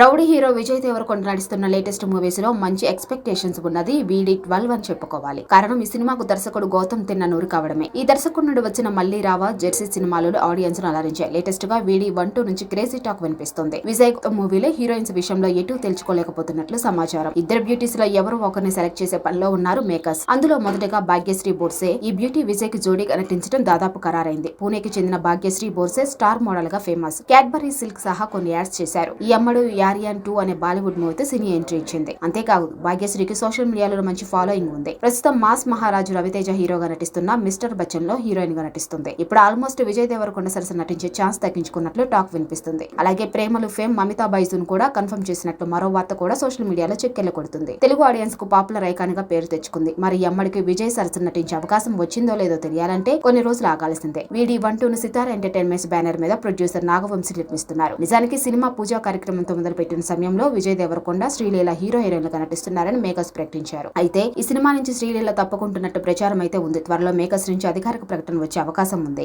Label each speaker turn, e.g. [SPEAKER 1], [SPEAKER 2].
[SPEAKER 1] Rowdy hero Vijay Devarakonda నడుస్తున్న latest మూవీస్లో మంచి ఎక్స్పెక్టేషన్స్ ఉన్నది. వీడి ట్వెల్వ్ అని చెప్పుకోవాలి. కారణం ఈ సినిమాకు దర్శకుడు గౌతమ్ తిన్న నూరు కావడమే. ఈ దర్శకుడు నుండి వచ్చిన మల్లి రావా జెర్సీ సినిమాలు ఆడియన్స్ను అలరించాయి. లేటెస్ట్గా వీడి వన్ టూ నుంచి క్రేజీ టాక్ వినిపిస్తుంది. విజయ్ మూవీలో హీరోయిన్స్ విషయంలో ఎటు తెలుసుకోలేకపోతున్నట్లు సమాచారం. ఇద్దరు బ్యూటీస్లో ఎవరో ఒకరిని సెలెక్ట్ చేసే పనిలో ఉన్నారు మేకర్స్. అందులో మొదటగా భాగ్యశ్రీ బోర్సే. ఈ బ్యూటీ విజయ్కి జోడీగా నటించడం దాదాపు ఖరారైంది. పూణేకి చెందిన భాగ్యశ్రీ బోర్సే స్టార్ మోడల్గా ఫేమస్. క్యాడ్బరీ సిల్క్ సహా కొన్ని యాడ్స్ చేశారు. ఈ అమ్మడు క్యారియన్ టూ అనే బాలీవుడ్ మూవీతో సినీ ఎంట్రీ ఇచ్చింది. అంతేకాదు భాగ్యశ్రీకి సోషల్ మీడియాలో మంచి ఫాలోయింగ్ ఉంది. ప్రస్తుతం మాస్ మహారాజు రవితేజ హీరోగా నటిస్తున్న మిస్టర్ బచ్చన్లో హీరోయిన్గా నటిస్తుంది. ఇప్పుడు ఆల్మోస్ట్ విజయ్ దేవరకొండ సరసన నటించే ఛాన్స్ తగ్గించుకున్నట్లు టాక్ వినిపిస్తుంది. అలాగే ప్రేమలు ఫేమ్ మమితా బైజున్ కూడా కన్ఫర్మ్ చేసినట్లు మరో వార్త కూడా సోషల్ మీడియాలో చెక్కెళ్ళ కొడుతుంది. తెలుగు ఆడియన్స్కు పాపులర్ ఐకాన్గా పేరు తెచ్చుకుంది. మరి అమ్మడికి విజయ్ సరసన నటించే అవకాశం వచ్చిందో లేదో తెలియాలంటే కొన్ని రోజులు ఆగాల్సిందే. VD one two Sitar Sithara entertainments banner మీద ప్రొడ్యూసర్ నాగవంశీ నిర్మిస్తున్నారు నిజానికి సినిమా పూజా కార్యక్రమంతో మొదలు మొదలుపెట్టిన సమయంలో విజయ్ దేవరకొండ శ్రీలీల హీరో హీరోయిన్లుగా నటిస్తున్నారని మేకర్స్ ప్రకటించారు. అయితే ఈ సినిమా నుంచి శ్రీలీల తప్పుకుంటున్నట్టు ప్రచారం అయితే ఉంది. త్వరలో మేకర్స్ నుంచి అధికారిక ప్రకటన వచ్చే అవకాశం ఉంది.